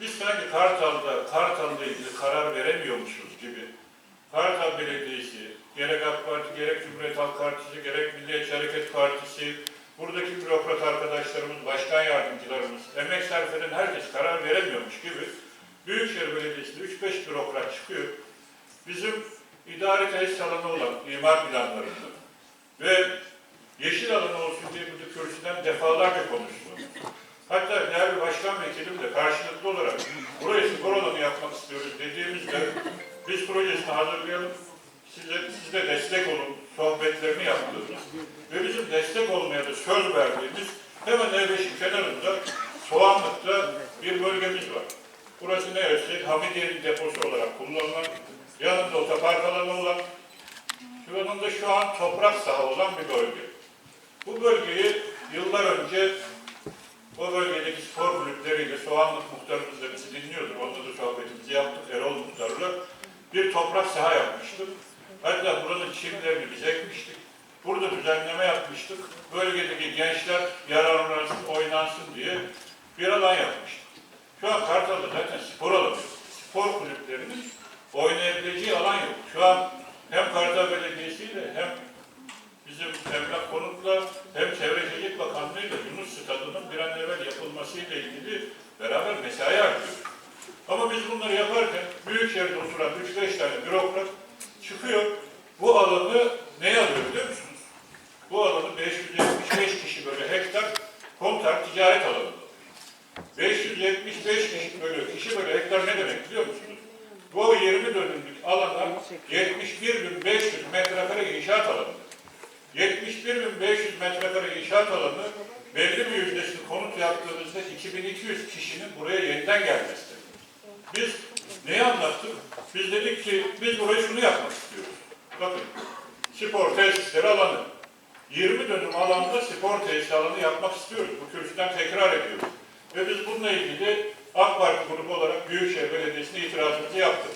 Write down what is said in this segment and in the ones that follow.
Biz sanki Kartal'da, Kartal'la ilgili karar veremiyormuşuz gibi. Kartal Belediyesi, gerek AK Parti, gerek Cumhuriyet Halk Partisi, gerek Milliyetçi Hareket Partisi, buradaki bürokrat arkadaşlarımız, başkan yardımcılarımız, emek sarf eden herkes karar veremiyormuş gibi Büyükşehir Belediyesi'nde 3-5 bürokrat çıkıyor. Bizim idare tesis alanı olan imar planlarında ve yeşil alanı olsun diye burada kürsüden defalarca konuştu. Hatta değerli başkan vekilim de karşılıklı olarak biz projesini hazırlayalım, size, siz de destek olun sohbetlerini yaptığımız ve bizim destek olmaya da söz verdiğimiz hemen E5'in kenarında Soğanlık'ta bir bölgemiz var. Burası neresi? Hamidiye'nin deposu olarak kullanılan, yanında otopark alanı olan, şu yanında şu an toprak saha olan bir bölge. Bu bölgeyi yıllar önce o bölgedeki spor kulüpleriyle Soğanlık muhtarımız da bizi dinliyordur. Onunla da sohbetimizi yaptık Erol muhtarla. Bir toprak saha yapmıştık. Hatta buranın çimlerini biz ekmiştik. Burada düzenleme yapmıştık. Bölgedeki gençler yararlansın, oynansın diye bir alan yapmıştık. Şu an Kartal'da zaten spor alanı. Spor kulüplerinin oynayabileceği alan yok. Şu an hem Kartal Belediyesi ile hem bizim Emlak Konut'la hem Çevre Şehircilik Bakanlığı ile Yunus Stadı'nın bir an evvel yapılmasıyla ilgili beraber mesai harcıyoruz. Ama biz bunları yaparken Büyükşehir'de oturan 3-5 tane bürokrat çıkıyor. Bu alanı neye alıyor biliyor musunuz? Bu alanı 575 kişi böyle hektar kontar ticaret alanı. 575 kişi böyle kişi böyle hektar ne demek biliyor musunuz? Bu 20 dönümlük alana 71.500 metrekare inşaat alanı. 71.500 metrekare inşaat alanı belli bir yüzdesini konut yaptığımızda 2200 kişinin buraya yeniden gelmesi. Biz neyi anlattık? Biz dedik ki biz burayı şunu yapmak istiyoruz. Bakın spor tesisleri alanı. 20 dönüm alanda spor tesis alanı yapmak istiyoruz. Bu kürsüden tekrar ediyoruz. Ve biz bununla ilgili AK Parti grubu olarak Büyükşehir Belediyesi'ne itirazımızı yaptık.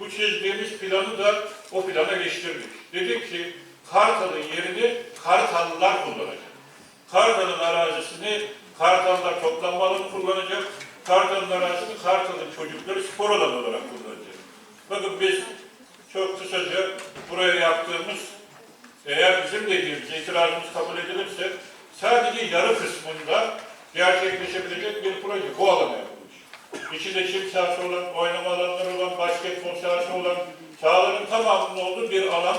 Bu çizdiğimiz planı da o plana geçtirdik. Dedik ki Kartal'ın yerini Kartallılar kullanacak. Kartal'ın arazisini Kartallar toplanma alanı kullanacak. Kartal'ın arazisini Kartal'ın çocukları spor alanı olarak kullanacak. Bakın biz çok kısaca buraya yaptığımız eğer bizim dediğimiz itirazımız kabul edilirse sadece yarı kısmında gerçekleşebilecek bir proje bu alana yapılmış. İçinde çim sahası olan, oynama alanları olan, basketbol sahası olan, sahaların tamamının olduğu bir alan.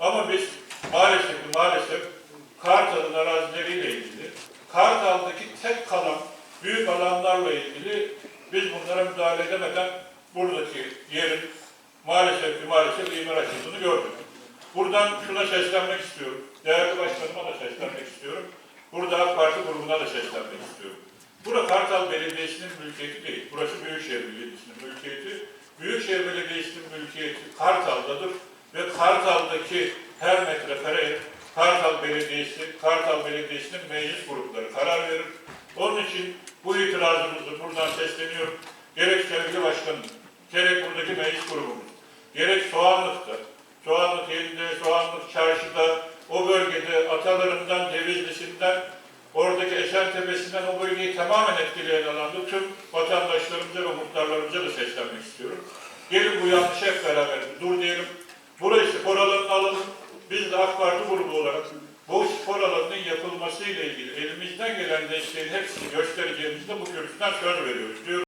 Ama biz maalesef Kartal'ın arazileriyle ilgili, Kartal'daki tek kalan büyük alanlarla ilgili bunlara müdahale edemeden buradaki yerin maalesef ki maalesef imar açıldığını gördük. Buradan şuna seslenmek istiyorum. Değerli başkanıma da seslenmek istiyorum. Burada Parti grubuna da seslenmek istiyorum. Bura Kartal Belediyesi'nin mülkiyeti değil. Burası Büyükşehir Belediyesi'nin mülkiyeti. Büyükşehir Belediyesi'nin mülkiyeti Kartal'dadır. Ve Kartal'daki her metrekare Kartal Belediyesi, Kartal Belediyesi'nin meclis grupları karar verir. Onun için bu itirazımızı buradan sesleniyorum. Gerek sevgili başkanım, gerek buradaki meclis grubumuz, gerek Soğanlık'ta, Soğanlık yerinde, Soğanlık çarşıda, o bölgede atalarından, Cevizlisi'nden, oradaki Esentepe'sinden o bölgeyi tamamen etkileyen alanda tüm vatandaşlarımıza ve muhtarlarımıza da seslenmek istiyorum. Gelin bu yanlışı hep beraber dur diyelim. Burayı spor alanına alalım. Biz de AK Parti grubu olarak bu spor alanının yapılması ile ilgili elimizden gelen desteğin hepsini göstereceğimizde bu kürsüden söz veriyoruz. Diyorum.